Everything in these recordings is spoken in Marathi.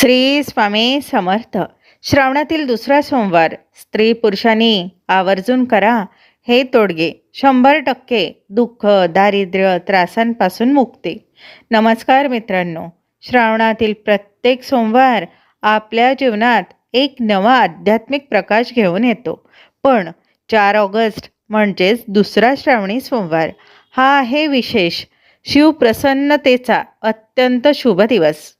श्री स्वामी समर्थ. श्रावणातील दुसरा सोमवार स्त्री पुरुषांनी आवर्जून करा हे तोडगे. शंभर टक्के दुःख दारिद्र्य त्रासांपासून मुक्ती. नमस्कार मित्रांनो श्रावणातील प्रत्येक सोमवार आपल्या जीवनात एक नवा आध्यात्मिक प्रकाश घेऊन येतो. पण चार ऑगस्ट म्हणजेच दुसरा श्रावणी सोमवार. हा आहे विशेष शिवप्रसन्नतेचा अत्यंत शुभ दिवस.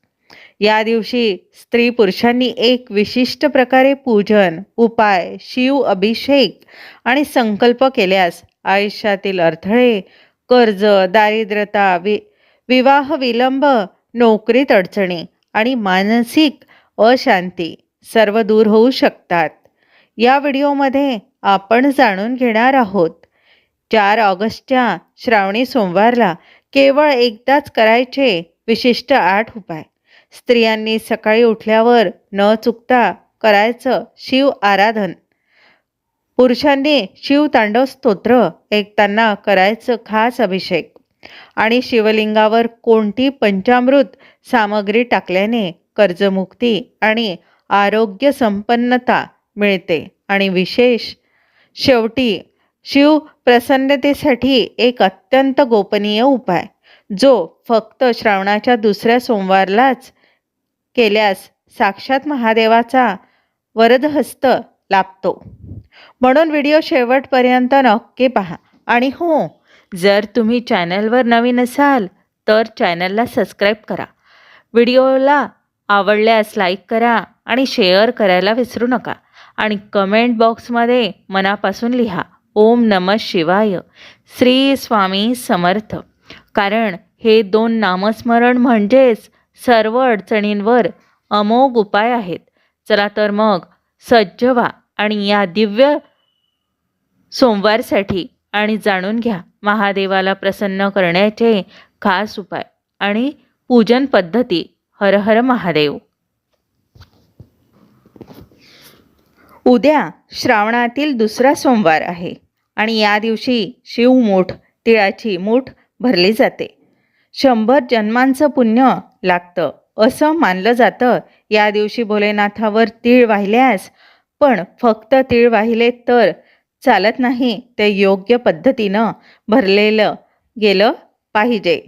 या दिवशी स्त्री पुरुषांनी एक विशिष्ट प्रकारे पूजन उपाय शिव अभिषेक आणि संकल्प केल्यास आयुष्यातील अडथळे कर्ज दारिद्र्यता वि विवाह विलंब नोकरीत अडचणी आणि मानसिक अशांती सर्व दूर होऊ शकतात. या व्हिडिओमध्ये आपण जाणून घेणार आहोत चार ऑगस्टच्या श्रावणी सोमवारला केवळ एकदाच करायचे विशिष्ट आठ उपाय. स्त्रियांनी सकाळी उठल्यावर न चुकता करायचं शिव आराधन. पुरुषांनी शिवतांडव स्तोत्र ऐकताना करायचं खास अभिषेक. आणि शिवलिंगावर कोणती पंचामृत सामग्री टाकल्याने कर्जमुक्ती आणि आरोग्य संपन्नता मिळते. आणि विशेष शेवटी शिव प्रसन्नतेसाठी एक अत्यंत गोपनीय उपाय जो फक्त श्रावणाच्या दुसऱ्या सोमवारलाच केल्यास साक्षात महादेवाचा वरदहस्त लाभतो. म्हणून व्हिडिओ शेवटपर्यंत नक्की पहा. आणि हो जर तुम्ही चॅनलवर नवीन असाल तर चॅनलला सबस्क्राईब करा. व्हिडिओला आवडल्यास लाईक करा आणि शेअर करायला विसरू नका. आणि कमेंट बॉक्समध्ये मनापासून लिहा ओम नम शिवाय. श्री स्वामी समर्थ. कारण हे दोन नामस्मरण म्हणजेच सर्व अडचणींवर अमोघ उपाय आहेत. चला तर मग सज्ज व्हा आणि या दिव्य सोमवारसाठी आणि जाणून घ्या महादेवाला प्रसन्न करण्याचे खास उपाय आणि पूजन पद्धती. हर हर महादेव. उद्या श्रावणातील दुसरा सोमवार आहे आणि या दिवशी शिवमूठ तिळाची मूठ भरली जाते. शंभर जन्मांचं पुण्य लागतं. असं मानलं जातं. या दिवशी भोलेनाथावर तीळ वाहिल्यास पण फक्त तीळ वाहिले तर चालत नाही. ते योग्य पद्धतीनं भरलेलं गेलं पाहिजे.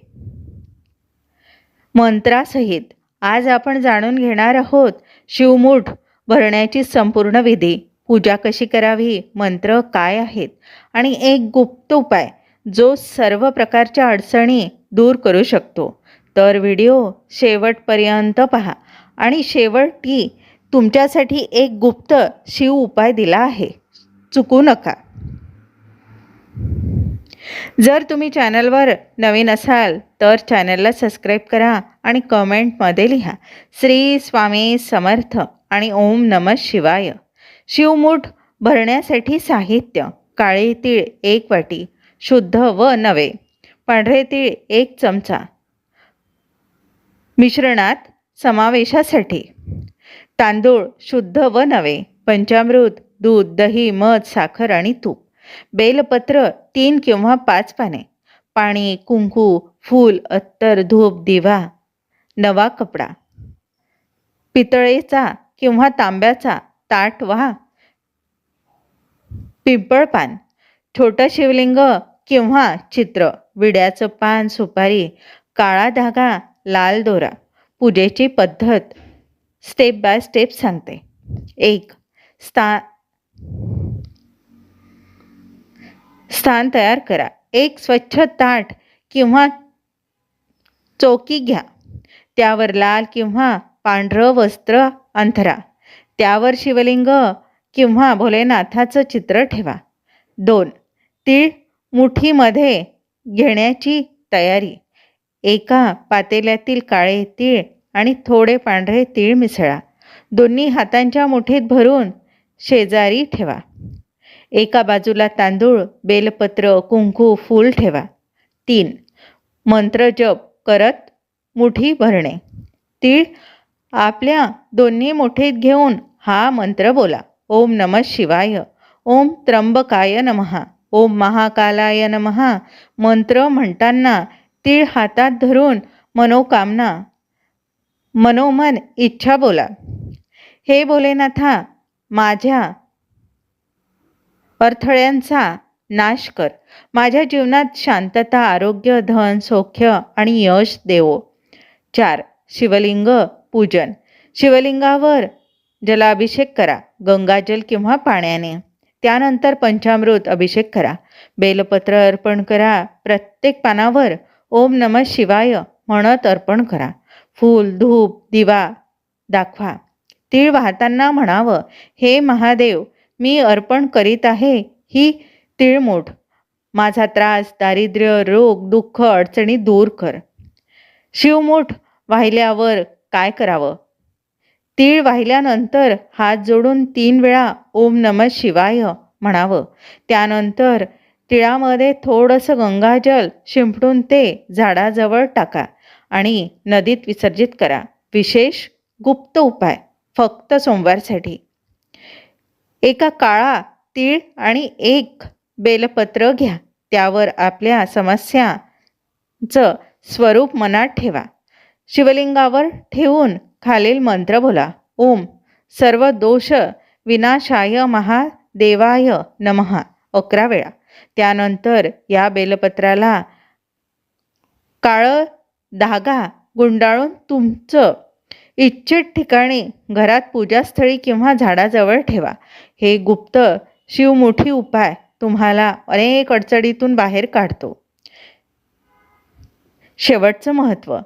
मंत्रासहित. आज आपण जाणून घेणार आहोत शिवमूठ भरण्याची संपूर्ण विधी. पूजा कशी करावी? मंत्र काय आहेत? आणि एक गुप्त उपाय जो सर्व प्रकारच्या अडचणी दूर करू शकतो. तर व्हिडिओ शेवटपर्यंत पहा. आणि शेवटी तुमच्यासाठी एक गुप्त शिव उपाय दिला आहे. चुकू नका. जर तुम्ही चॅनलवर नवीन असाल तर चॅनलला सबस्क्राईब करा आणि कमेंटमध्ये लिहा. श्री स्वामी समर्थ आणि ओम नम शिवाय. शिवमूठ भरण्यासाठी साहित्य काळे तीळ एक वाटी शुद्ध व नवे. पांढरे तीळ एक चमचा. मिश्रणात समावेशासाठी. तांदूळ शुद्ध व नवे पंचामृत दूध दही मध साखर आणि तूप. बेलपत्र तीन किंवा पाच पाने. पाणी कुंकू फूल अत्तर धूप दिवा नवा कपडा. पितळेचा किंवा तांब्याचा ताट वा पिंपळ पान. छोटं शिवलिंग किंवा चित्र. विड्याचं पान सुपारी काळा धागा लाल दोरा. पूजेची पद्धत स्टेप बाय स्टेप सांगते. एक स्था स्थान तयार करा. एक स्वच्छ ताट किंवा चौकी घ्या. त्यावर लाल किंवा पांढरं वस्त्र अंथरा. त्यावर शिवलिंग किंवा भोलेनाथाचं चित्र ठेवा. दोन तीळ मुठीमध्ये घेण्याची तयारी. एका पातेल्यातील काळे तीळ आणि थोडे पांढरे तीळ मिसळा. दोन्ही हातांच्या मुठीत भरून शेजारी ठेवा. एका बाजूला तांदूळ बेलपत्र कुंकू फूल ठेवा. तीन. मंत्र जप करत मुठी भरणे. तीळ आपल्या दोन्ही मुठीत घेऊन हा मंत्र बोला. ओम नम शिवाय. ओम त्र्यंबकाय नमहा ओम महाकालाय नमहा मंत्र म्हणताना तीळ हातात धरून मनोकामना मनोमन इच्छा बोला. हे भोलेनाथा माझ्या अडथळ्यांचा नाश कर. माझ्या जीवनात शांतता आरोग्य धन सौख्य आणि यश देवो. चार शिवलिंग पूजन. शिवलिंगावर जलाभिषेक करा. गंगाजल किंवा पाण्याने. त्यानंतर पंचामृत अभिषेक करा. बेलपत्र अर्पण करा. प्रत्येक पानावर ओम नम शिवाय म्हणत अर्पण करा. फूल धूप दिवा दाखवा. तीळ वाहताना म्हणावं हे महादेव मी अर्पण करीत आहे ही तिळमूठ. माझा त्रास दारिद्र्य रोग दुःख अडचणी दूर कर. शिवमूठ वाहिल्यावर काय करावं? तीळ वाहिल्यानंतर हात जोडून तीन वेळा ओम नम शिवाय म्हणावं. त्यानंतर तिळामध्ये थोडंसं गंगाजल शिंपडून ते झाडाजवळ टाका आणि नदीत विसर्जित करा. विशेष गुप्त उपाय फक्त सोमवारसाठी. एका काळा तीळ आणि एक बेलपत्र घ्या. त्यावर आपल्या समस्यांचं स्वरूप मनात ठेवा. शिवलिंगावर ठेवून खालील मंत्र बोला. ओम. सर्व दोष विनाशाय महादेवाय नमः. अकरा वेळा. त्यानंतर या बेलपत्राला काळं धागा गुंडाळून तुमचं इच्छित ठिकाणी घरात पूजास्थळी किंवा झाडाजवळ ठेवा. हे गुप्त शिवमुठी उपाय तुम्हाला अनेक अडचणीतून बाहेर काढतो. शेवटचं महत्त्व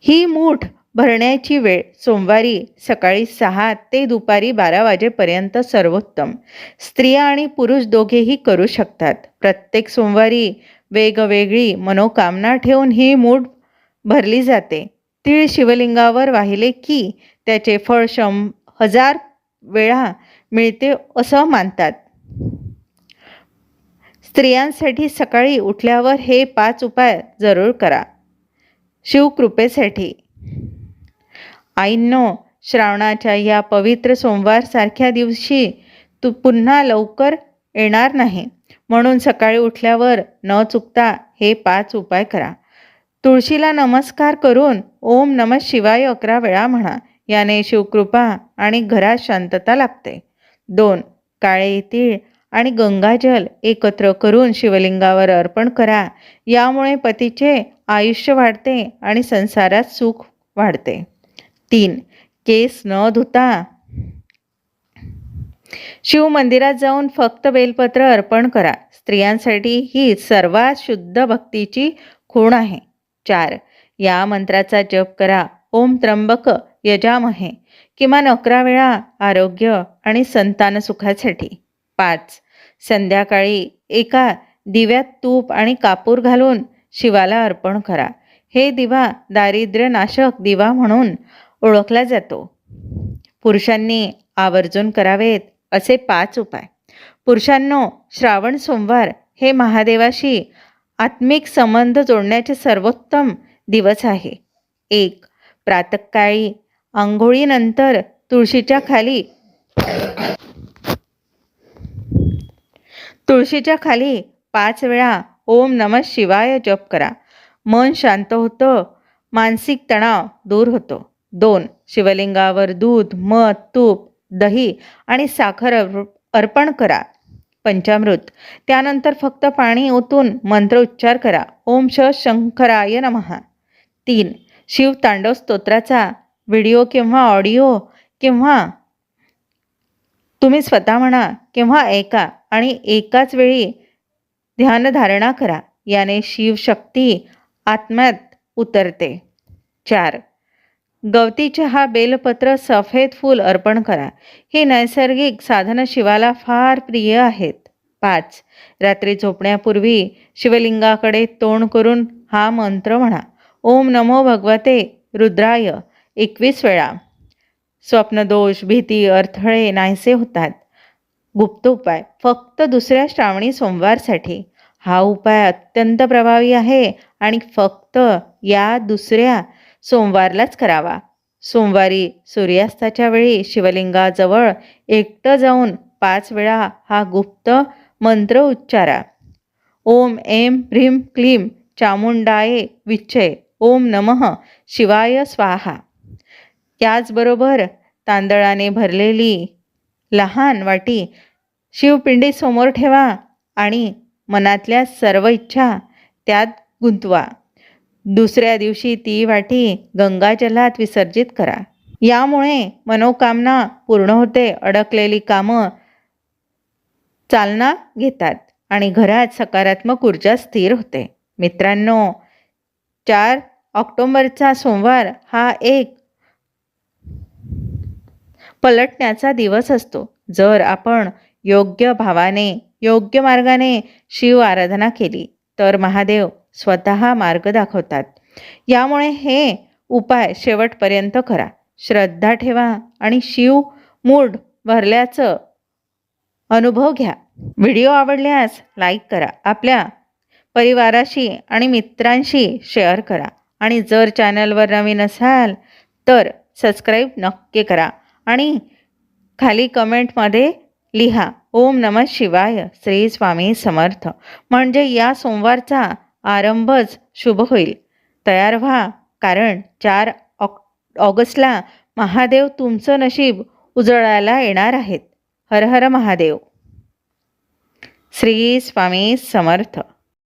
ही मूठ भरण्याची वेळ सोमवारी सकाळी सहा ते दुपारी बारा वाजेपर्यंत सर्वोत्तम. स्त्रिया आणि पुरुष दोघेही करू शकतात. प्रत्येक सोमवारी वेगवेगळी मनोकामना ठेवून ही मूठ भरली जाते. तीळ शिवलिंगावर वाहिले की त्याचे फळ शं हजार वेळा मिळते असं मानतात. स्त्रियांसाठी सकाळी उठल्यावर हे पाच उपाय जरूर करा. शिवकृपेसाठी आईंनो श्रावणाच्या या पवित्र सोमवारसारख्या दिवशी तू पुन्हा लवकर येणार नाही. म्हणून सकाळी उठल्यावर न चुकता हे पाच उपाय करा. तुळशीला नमस्कार करून ओम नम शिवाय अकरा वेळा म्हणा. याने शिवकृपा आणि घरात शांतता लाभते. दोन काळे तीळ आणि गंगाजल एकत्र करून शिवलिंगावर अर्पण करा. यामुळे पतीचे आयुष्य वाढते आणि संसारात सुख वाढते. तीन. केस न धुता. शिव मंदिरात जाऊन फक्त बेलपत्र अर्पण करा. स्त्रियांसाठी ही सर्वात शुद्ध भक्तीची खूण आहे. चार. या मंत्राचा जप करा. ओम त्र्यंबक यजामहे. किमान अकरा वेळा आरोग्य आणि संतान सुखासाठी. पाच. संध्याकाळी एका दिव्यात तूप आणि कापूर घालून शिवाला अर्पण करा. हे दिवा दारिद्र्य नाशक दिवा म्हणून ओळखला जातो. पुरुषांनी आवर्जून करावेत असे पाच उपाय. पुरुषांनो श्रावण सोमवार हे महादेवाशी आत्मिक संबंध जोडण्याचे सर्वोत्तम दिवस आहे. एक प्रातकाळी आंघोळीनंतर तुळशीच्या खाली तुळशीच्या खाली पाच वेळा ओम नम शिवाय जप करा. मन शांत होतं मानसिक तणाव दूर होतो. दोन शिवलिंगावर दूध मध तूप दही आणि साखर अर्पण करा. पंचामृत. त्यानंतर फक्त पाणी ओतून मंत्र उच्चार करा. ओम श शंकराय नमः. तीन शिव तांडव स्तोत्राचा व्हिडिओ किंवा ऑडिओ किंवा तुम्ही स्वतः म्हणा किंवा ऐका आणि एकाच वेळी ध्यानधारणा करा. याने शिवशक्ती आत्म्यात उतरते. चार गवती चहा बेलपत्र सफेद फूल अर्पण करा. ही नैसर्गिक साधनं शिवाला फार प्रिय आहेत. पाच रात्री झोपण्यापूर्वी शिवलिंगाकडे तोंड करून हा मंत्र म्हणा. ओम नमो भगवते रुद्राय. एकवीस वेळा. स्वप्नदोष भीती अडथळे नाहीसे होतात. गुप्त उपाय. फक्त दुसऱ्या श्रावणी सोमवारसाठी. हा उपाय अत्यंत प्रभावी आहे आणि फक्त या दुसऱ्या सोमवारलाच करावा. सोमवारी सूर्यास्ताच्या वेळी शिवलिंगाजवळ एकटं जाऊन पाच वेळा हा गुप्त मंत्र उच्चारा. ओम एम ह्रीम क्लीम चामुंडाये विच्छय ओम नमः शिवाय स्वाहा. त्याचबरोबर तांदळाने भरलेली लहान वाटी शिवपिंडीसमोर ठेवा आणि मनातल्या सर्व इच्छा त्यात गुंतवा. दुसऱ्या दिवशी ती वाटी गंगाजलात विसर्जित करा. यामुळे मनोकामना पूर्ण होते अडकलेली कामं चालना घेतात आणि घरात सकारात्मक ऊर्जा स्थिर होते. मित्रांनो चार ऑक्टोंबरचा सोमवार हा एक पलटण्याचा दिवस असतो. जर आपण योग्य भावाने योग्य मार्गाने शिव आराधना केली तर महादेव स्वतः मार्ग दाखवतात. यामुळे हे उपाय शेवटपर्यंत करा. श्रद्धा ठेवा आणि शिव मूड भरल्याचं अनुभव घ्या. व्हिडिओ आवडल्यास लाईक करा. आपल्या परिवाराशी आणि मित्रांशी शेअर करा. आणि जर चॅनलवर नवीन असाल तर सबस्क्राईब नक्की करा. आणि खाली कमेंटमध्ये लिहा ओम नमः शिवाय श्री स्वामी समर्थ. म्हणजे या सोमवारचा आरंभच शुभ होईल. तयार व्हा कारण चार ऑक ऑगस्टला महादेव तुमचं नशीब उजळायला येणार आहेत. हर हर महादेव. श्री स्वामी समर्थ.